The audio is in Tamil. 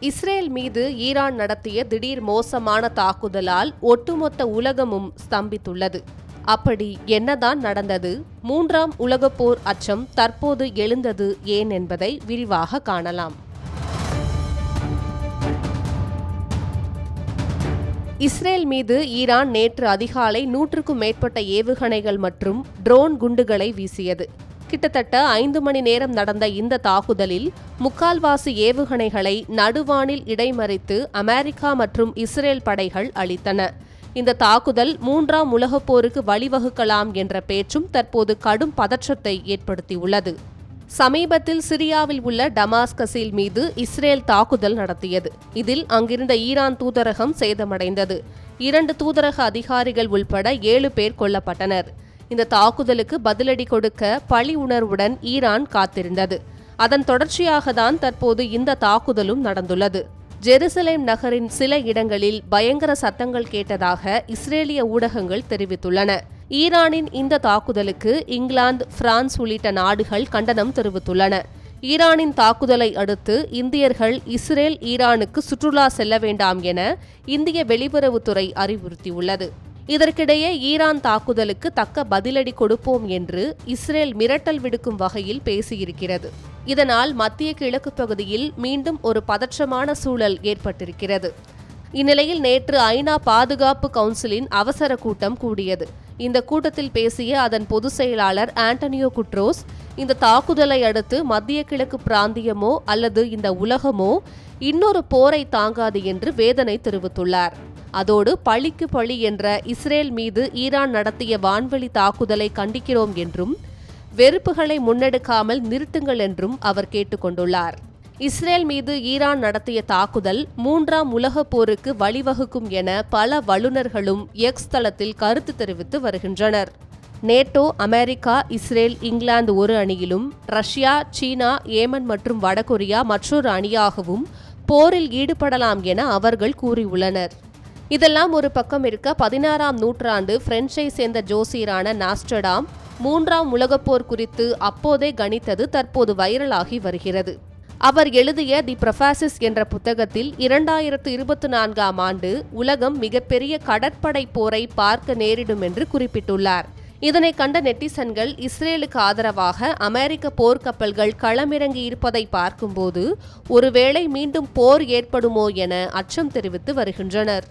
இஸ்ரேல் மீது ஈரான் நடத்திய திடீர் மோசமான தாக்குதலால் ஒட்டுமொத்த உலகமும் ஸ்தம்பித்துள்ளது. அப்படி என்னதான் நடந்தது? மூன்றாம் உலகப்போர் அச்சம் தற்போது எழுந்தது ஏன் என்பதை விரிவாக காணலாம். இஸ்ரேல் மீது ஈரான் நேற்று அதிகாலை நூற்றுக்கும் மேற்பட்ட ஏவுகணைகள் மற்றும் ட்ரோன் குண்டுகளை வீசியது. கிட்டத்தட்ட ஐந்து மணி நேரம் நடந்த இந்த தாக்குதலில் முக்கால்வாசி ஏவுகணைகளை நடுவானில் இடைமறித்து அமெரிக்கா மற்றும் இஸ்ரேல் படைகள் அளித்தன இந்த தாக்குதல் மூன்றாம் உலகப் போருக்கு வழிவகுக்கலாம் என்ற பேச்சும் தற்போது கடும் பதற்றத்தை ஏற்படுத்தியுள்ளது. சமீபத்தில் சிரியாவில் உள்ள டமாஸ்கஸில் மீது இஸ்ரேல் தாக்குதல் நடத்தியது. இதில் அங்கிருந்த ஈரான் தூதரகம் சேதமடைந்தது. இரண்டு தூதரக அதிகாரிகள் உள்பட ஏழு பேர் கொல்லப்பட்டனர். இந்த தாக்குதலுக்கு பதிலடி கொடுக்க பழி உணர்வுடன் ஈரான் காத்திருந்தது. அதன் தொடர்ச்சியாக தான் தற்போது இந்த தாக்குதலும் நடந்துள்ளது. ஜெருசலேம் நகரின் சில இடங்களில் பயங்கர சத்தங்கள் கேட்டதாக இஸ்ரேலிய ஊடகங்கள் தெரிவித்துள்ளன. ஈரானின் இந்த தாக்குதலுக்கு இங்கிலாந்து பிரான்ஸ் உள்ளிட்ட நாடுகள் கண்டனம் தெரிவித்துள்ளன. ஈரானின் தாக்குதலை அடுத்து இந்தியர்கள் இஸ்ரேல் ஈரானுக்கு சுற்றுலா செல்ல வேண்டாம் என இந்திய வெளியுறவுத்துறை அறிவுறுத்தியுள்ளது. இதற்கிடையே ஈரான் தாக்குதலுக்கு தக்க பதிலடி கொடுப்போம் என்று இஸ்ரேல் மிரட்டல் விடுக்கும் வகையில் பேசியிருக்கிறது. இதனால் மத்திய கிழக்கு பகுதியில் மீண்டும் ஒரு பதற்றமான சூழல் ஏற்பட்டிருக்கிறது. இந்நிலையில் நேற்று ஐநா பாதுகாப்பு கவுன்சிலின் அவசர கூட்டம் கூடியது. இந்த கூட்டத்தில் பேசிய அதன் பொதுச் செயலாளர் ஆண்டனியோ குட்ரோஸ் இந்த தாக்குதலை அடுத்து மத்திய கிழக்கு பிராந்தியமோ அல்லது இந்த உலகமோ இன்னொரு போரை தாங்காது என்று வேதனை தெரிவித்துள்ளார். அதோடு பழிக்கு பழி என்ற இஸ்ரேல் மீது ஈரான் நடத்திய வான்வெளி தாக்குதலை கண்டிக்கிறோம் என்றும் வெறுப்புகளை முன்னெடுக்காமல் நிறுத்துங்கள் என்றும் அவர் கேட்டுக்கொண்டுள்ளார். இஸ்ரேல் மீது ஈரான் நடத்திய தாக்குதல் மூன்றாம் உலகப் போருக்கு வழிவகுக்கும் என பல வல்லுநர்களும் எக்ஸ் தளத்தில் கருத்து தெரிவித்து வருகின்றனர். நேட்டோ அமெரிக்கா இஸ்ரேல் இங்கிலாந்து ஒரு அணியிலும் ரஷ்யா சீனா ஏமன் மற்றும் வடகொரியா மற்றொரு அணியாகவும் போரில் ஈடுபடலாம் என அவர்கள் கூறியுள்ளனர். இதெல்லாம் ஒரு பக்கம் இருக்க பதினாறாம் நூற்றாண்டு பிரெஞ்சை சேர்ந்த ஜோசியரான நாஸ்டடாம் மூன்றாம் உலகப்போர் குறித்து அப்போதே கணித்தது தற்போது வைரலாகி வருகிறது. அவர் எழுதிய தி ப்ரொஃபாசிஸ் என்ற புத்தகத்தில் இரண்டாயிரத்து இருபத்தி நான்காம் ஆண்டு உலகம் மிகப்பெரிய கடற்படை போரை பார்க்க நேரிடும் என்று குறிப்பிட்டுள்ளார். இதனை கண்ட நெட்டிசன்கள் இஸ்ரேலுக்கு ஆதரவாக அமெரிக்க போர்க்கப்பல்கள் களமிறங்கி இருப்பதை பார்க்கும்போது ஒருவேளை மீண்டும் போர் ஏற்படுமோ என அச்சம் தெரிவித்து வருகின்றனர்.